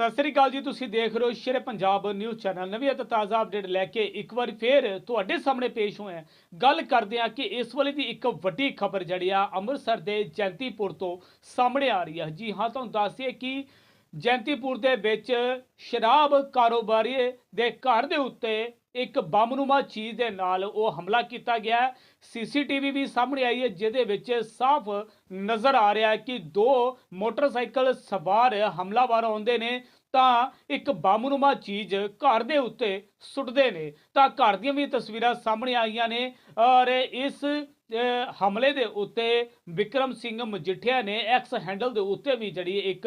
ਸਤਿ ਸ੍ਰੀ ਅਕਾਲ ਜੀ, ਤੁਸੀਂ ਦੇਖ ਰਹੇ ਹੋ ਸ਼ੇਰੇ ਪੰਜਾਬ ਨਿਊਜ਼ ਚੈਨਲ। ਨਵੀਂ ਅਤੇ ਤਾਜ਼ਾ ਅਪਡੇਟ ਲੈ ਕੇ ਇੱਕ ਵਾਰ ਫੇਰ ਤੁਹਾਡੇ ਸਾਹਮਣੇ ਪੇਸ਼ ਹੋਏ ਹਾਂ। ਗੱਲ ਕਰਦੇ ਹਾਂ ਕਿ ਇਸ ਵੇਲੇ ਦੀ ਇੱਕ ਵੱਡੀ ਖਬਰ ਜਿਹੜੀ ਆ ਅੰਮ੍ਰਿਤਸਰ ਦੇ ਜੈਂਤੀਪੁਰ ਤੋਂ ਸਾਹਮਣੇ ਆ ਰਹੀ ਹੈ। ਜੀ ਹਾਂ, ਤੁਹਾਨੂੰ ਦੱਸਿਏ ਕਿ ਜੈਂਤੀਪੁਰ ਦੇ ਵਿੱਚ ਸ਼ਰਾਬ ਕਾਰੋਬਾਰੀ ਦੇ ਘਰ ਦੇ ਉੱਤੇ ਇੱਕ ਬੰਮਨੁਮਾ ਚੀਜ਼ ਦੇ ਨਾਲ ਉਹ ਹਮਲਾ ਕੀਤਾ ਗਿਆ ਸੀਸੀਟੀਵੀ ਵੀ ਸਾਹਮਣੇ ਆਈ ਹੈ, ਜਿਹਦੇ ਵਿੱਚ ਸਾਫ਼ ਨਜ਼ਰ ਆ ਰਿਹਾ ਹੈ ਕਿ ਦੋ ਮੋਟਰਸਾਈਕਲ ਸਵਾਰ ਹਮਲਾਵਰ ਆਉਂਦੇ ਨੇ। ਤਾਂ ਇੱਕ ਬੰਮਨੁਮਾ ਚੀਜ਼ ਘਰ ਦੇ ਉੱਤੇ ਸੁੱਟਦੇ ਨੇ। ਤਾਂ ਘਰ ਦੀਆਂ ਵੀ ਤਸਵੀਰਾਂ ਸਾਹਮਣੇ ਆਈਆਂ ਨੇ ਔਰ ਇਸ ਹਮਲੇ ਦੇ ਉੱਤੇ ਵਿਕਰਮ ਸਿੰਘ ਮਜੀਠੀਆ ਨੇ ਐਕਸ ਹੈਂਡਲ ਦੇ ਉੱਤੇ ਵੀ ਜਿਹੜੀ ਇੱਕ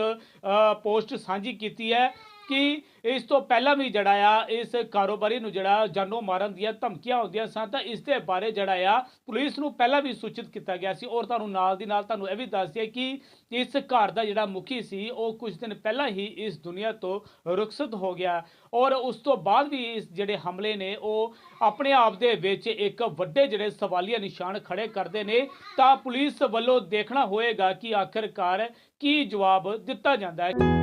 ਪੋਸਟ ਸਾਂਝੀ ਕੀਤੀ ਹੈ ਕਿ ਇਸ ਤੋਂ ਪਹਿਲਾਂ ਵੀ ਜਿਹੜਾ ਆ, ਇਸ ਕਾਰੋਬਾਰੀ ਨੂੰ ਜਿਹੜਾ ਜਾਨੋਂ ਮਾਰਨ ਦੀਆਂ ਧਮਕੀਆਂ ਆਉਂਦੀਆਂ ਸਨ, ਤਾਂ ਇਸ ਦੇ ਬਾਰੇ ਜਿਹੜਾ ਆ, ਪੁਲਿਸ ਨੂੰ ਪਹਿਲਾਂ ਵੀ ਸੂਚਿਤ ਕੀਤਾ ਗਿਆ ਸੀ। ਔਰ ਤੁਹਾਨੂੰ ਨਾਲ ਦੀ ਨਾਲ ਤੁਹਾਨੂੰ ਇਹ ਵੀ ਦੱਸ ਦਈਏ ਕਿ ਇਸ ਘਰ ਦਾ ਜਿਹੜਾ ਮੁਖੀ ਸੀ, ਉਹ ਕੁਝ ਦਿਨ ਪਹਿਲਾਂ ਹੀ ਇਸ ਦੁਨੀਆ ਤੋਂ ਰੁਖਸਤ ਹੋ ਗਿਆ। ਔਰ ਉਸ ਤੋਂ ਬਾਅਦ ਵੀ ਇਸ ਜਿਹੜੇ ਹਮਲੇ ਨੇ, ਉਹ ਆਪਣੇ ਆਪ ਦੇ ਵਿੱਚ ਇੱਕ ਵੱਡੇ ਜਿਹੜੇ ਸਵਾਲੀਆ ਨਿਸ਼ਾਨ ਖੜੇ ਕਰਦੇ ਨੇ। ਤਾਂ ਪੁਲਿਸ ਵੱਲੋਂ ਦੇਖਣਾ ਹੋਏਗਾ ਕਿ ਆਖਿਰਕਾਰ ਕੀ ਜਵਾਬ ਦਿੱਤਾ ਜਾਂਦਾ ਹੈ।